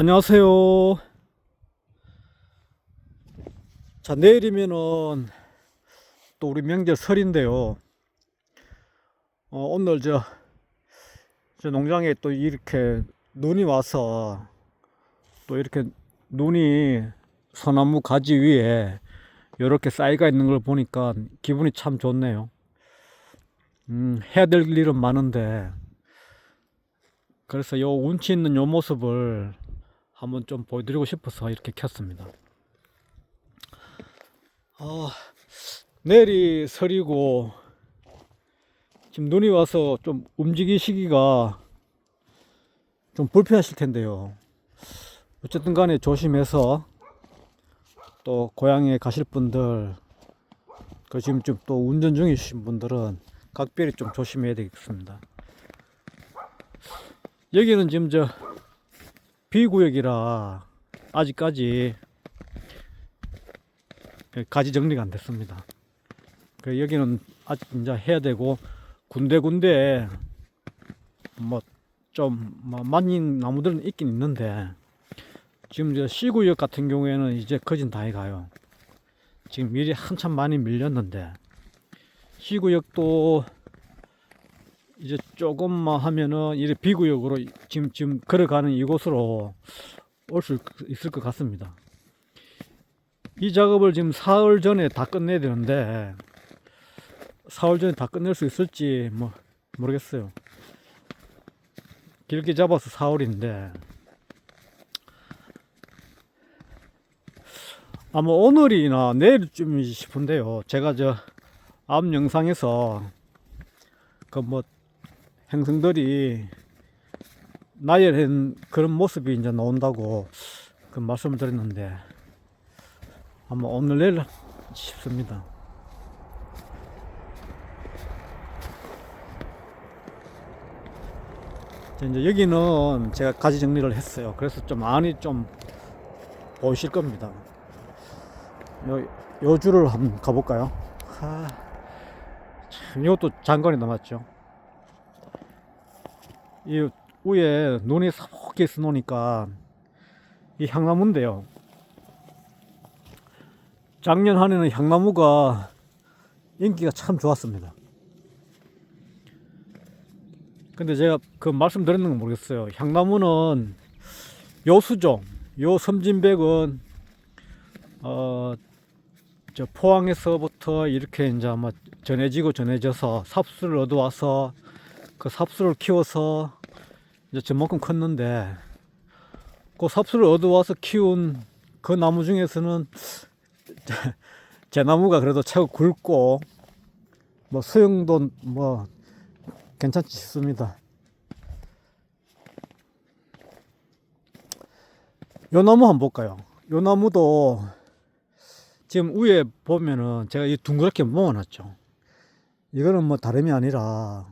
안녕하세요. 자, 내일이면은 또 우리 명절 설인데요. 어, 오늘 저, 저 농장에 또 이렇게 눈이 와서 또 이렇게 눈이 소나무 가지 위에 이렇게 쌓여가 있는 걸 보니까 기분이 참 좋네요. 음, 해야 될 일은 많은데 그래서 요 운치 있는 요 모습을 한번 좀 보여드리고 싶어서 이렇게 켰습니다. 아, 내일이 설이고 지금 눈이 와서 좀 움직이시기가 좀 불편하실 텐데요. 어쨌든 간에 조심해서 또 고향에 가실 분들 그 지금 좀 또 운전 중이신 분들은 각별히 좀 조심해야 되겠습니다. 여기는 지금 저 비구역이라 아직까지 가지 정리가 안 됐습니다. 그 여기는 아직 이제 해야 되고 군데군데 뭐좀 뭐 많이 나무들은 있긴 있는데 지금 저 C구역 같은 경우에는 이제 거진 다 해가요. 지금 일이 한참 많이 밀렸는데 C구역도 이제 조금만 하면은 이제 비구역으로 지금 지금 걸어가는 이곳으로 올 수 있을 것 같습니다. 이 작업을 지금 사흘 전에 다 끝내야 되는데 사흘 전에 다 끝낼 수 있을지 뭐 모르겠어요. 길게 잡아서 사흘인데 아마 오늘이나 내일쯤 싶은데요. 제가 저 앞 영상에서 그뭐 행성들이 나열한 그런 모습이 이제 나온다고 그 말씀을 드렸는데 아마 오늘 내일 싶습니다. 자, 이제 여기는 제가 가지 정리를 했어요. 그래서 좀 안이 좀 보이실 겁니다. 요, 요 줄을 한번 가볼까요? 하, 참, 이것도 장관이 남았죠. 이 위에 눈이 사복게 있어 놓으니까 이 향나무인데요. 작년 한 해는 향나무가 인기가 참 좋았습니다. 근데 제가 그 말씀드렸는 건 모르겠어요. 향나무는 요 수종, 요 섬진백은 어, 저 포항에서부터 이렇게 이제 아마 전해지고 전해져서 삽수를 얻어와서 그 삽수를 키워서 이제 저만큼 컸는데 그 삽수를 얻어와서 키운 그 나무 중에서는 제 나무가 그래도 최고 굵고 뭐 수영도 뭐 괜찮지 싶습니다. 요 나무 한번 볼까요? 요 나무도 지금 위에 보면은 제가 이 둥그렇게 모아놨죠. 이거는 뭐 다름이 아니라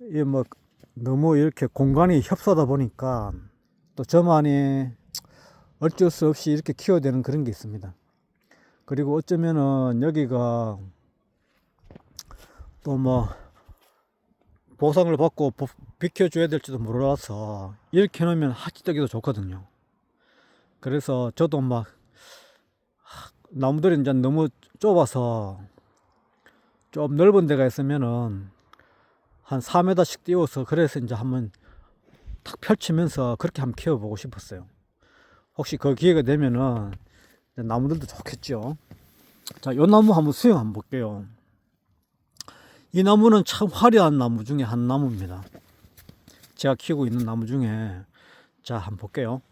이뭐 너무 이렇게 공간이 협소하다 보니까 또 저만이 어쩔 수 없이 이렇게 키워야 되는 그런 게 있습니다. 그리고 어쩌면은 여기가 또 뭐 보상을 받고 보- 비켜줘야 될지도 몰라서 이렇게 놓으면 하치떡이도 좋거든요. 그래서 저도 막 하, 나무들이 이제 너무 좁아서 좀 넓은 데가 있으면은 한 4m씩 띄워서 그래서 이제 한번 탁 펼치면서 그렇게 한번 키워보고 싶었어요. 혹시 그 기회가 되면은 나무들도 좋겠죠. 자, 요 나무 한번 수영 한번 볼게요. 이 나무는 참 화려한 나무 중에 한 나무입니다. 제가 키우고 있는 나무 중에 자, 한번 볼게요.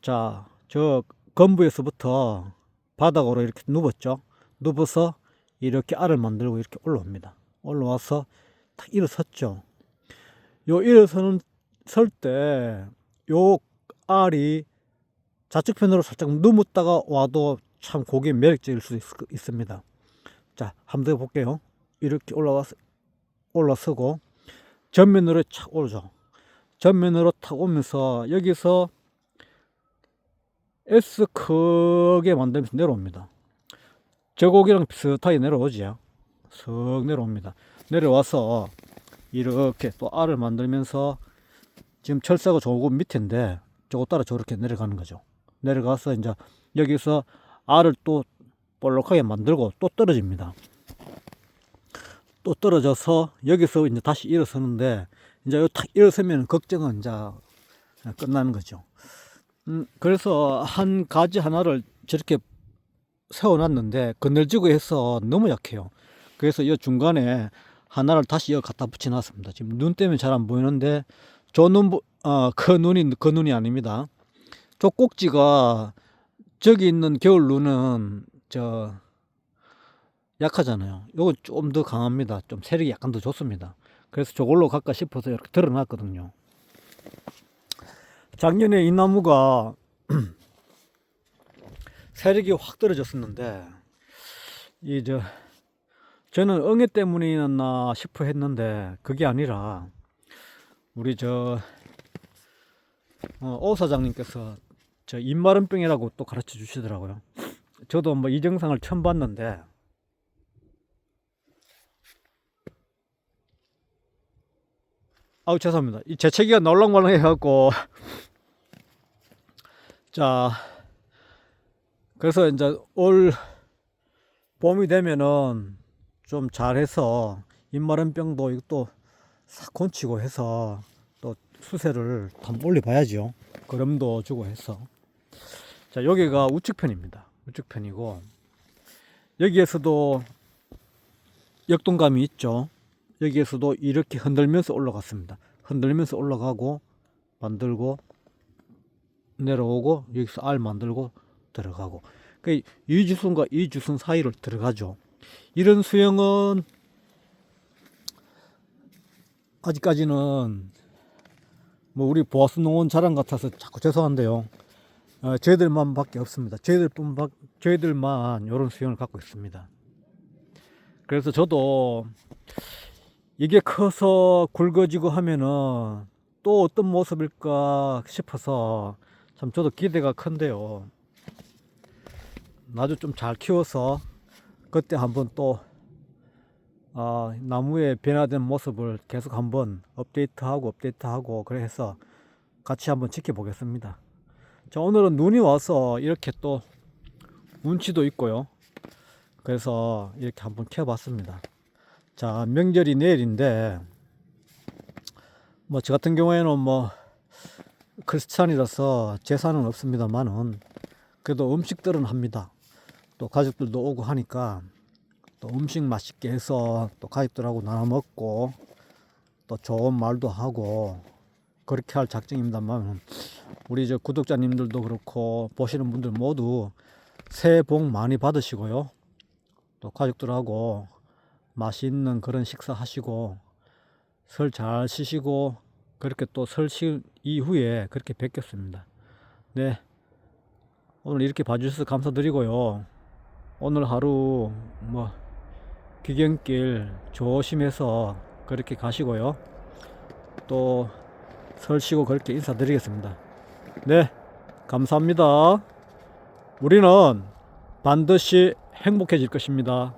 자, 저 건부에서부터 바닥으로 이렇게 눕었죠. 눕어서 이렇게 알을 만들고 이렇게 올라옵니다. 올라와서 탁 일어섰죠. 요 일어서는 설 때 요 알이 좌측편으로 살짝 누웠다가 와도 참 고기 매력적일 수 있, 있습니다. 자, 한번 더 볼게요. 이렇게 올라와서 올라서고 전면으로 착 오르죠. 전면으로 탁 오면서 여기서 S 크게 만들면서 내려옵니다. 저 고기랑 비슷하게 내려오지요. 슥 내려옵니다. 내려와서 이렇게 또 알을 만들면서 지금 철사가 조금 밑인데 저거 따라 저렇게 내려가는 거죠. 내려가서 이제 여기서 알을 또 볼록하게 만들고 또 떨어집니다. 또 떨어져서 여기서 이제 다시 일어서는데 이제 요탁 일어서면 걱정은 이제 끝나는 거죠. 음, 그래서 한 가지 하나를 저렇게 세워놨는데 그늘지고 해서 너무 약해요. 그래서 이 중간에 하나를 다시 여기 갖다 붙여놨습니다. 지금 눈 때문에 잘 안 보이는데 저 눈, 어, 그 눈이 그 눈이 아닙니다. 저 꼭지가 저기 있는 겨울 눈은 저 약하잖아요. 요거 좀더 강합니다. 좀 세력이 약간 더 좋습니다. 그래서 저걸로 갈까 싶어서 이렇게 드러났거든요. 작년에 이 나무가 세력이 확 떨어졌었는데 이 저 저는 응애 때문이었나 싶어 했는데 그게 아니라 우리 저 어, 오 사장님께서 저 입마름병이라고 또 가르쳐 주시더라고요. 저도 뭐 이 증상을 처음 봤는데 아우 죄송합니다. 이 재채기가 널렁말렁 해 갖고 자 그래서 이제 올 봄이 되면은 좀 잘해서 입마름병도 이것도 싹 건치고 해서 또 수세를 한번 올려봐야죠. 거름도 주고 해서 자 여기가 우측편입니다. 우측편이고 여기에서도 역동감이 있죠. 여기에서도 이렇게 흔들면서 올라갔습니다. 흔들면서 올라가고 만들고 내려오고 여기서 알 만들고 들어가고 그 이주순과 이주순 사이를 들어가죠. 이런 수영은 아직까지는 뭐 우리 보아스 농원 자랑 같아서 자꾸 죄송한데요. 어, 저희들만 밖에 없습니다. 저희들뿐 저희들만 이런 수영을 갖고 있습니다. 그래서 저도 이게 커서 굵어지고 하면은 또 어떤 모습일까 싶어서 참 저도 기대가 큰데요. 나도 좀 잘 키워서 그때 한번 또 아, 나무의 변화된 모습을 계속 한번 업데이트하고 업데이트하고 그래서 같이 한번 지켜보겠습니다. 자, 오늘은 눈이 와서 이렇게 또 운치도 있고요. 그래서 이렇게 한번 켜봤습니다. 자, 명절이 내일인데, 뭐, 저 같은 경우에는 뭐, 크리스찬이라서 제사는 없습니다만은, 그래도 음식들은 합니다. 또 가족들도 오고 하니까, 또 음식 맛있게 해서 또 가족들하고 나눠 먹고, 또 좋은 말도 하고, 그렇게 할 작정입니다만, 우리 저 구독자님들도 그렇고, 보시는 분들 모두 새해 복 많이 받으시고요. 또 가족들하고 맛있는 그런 식사 하시고 설 잘 쉬시고 그렇게 또 설 이후에 그렇게 뵙겠습니다. 네. 오늘 이렇게 봐주셔서 감사드리고요. 오늘 하루 뭐 귀경길 조심해서 그렇게 가시고요. 또설 쉬고 그렇게 인사드리겠습니다. 네. 감사합니다. 우리는 반드시 행복해질 것입니다.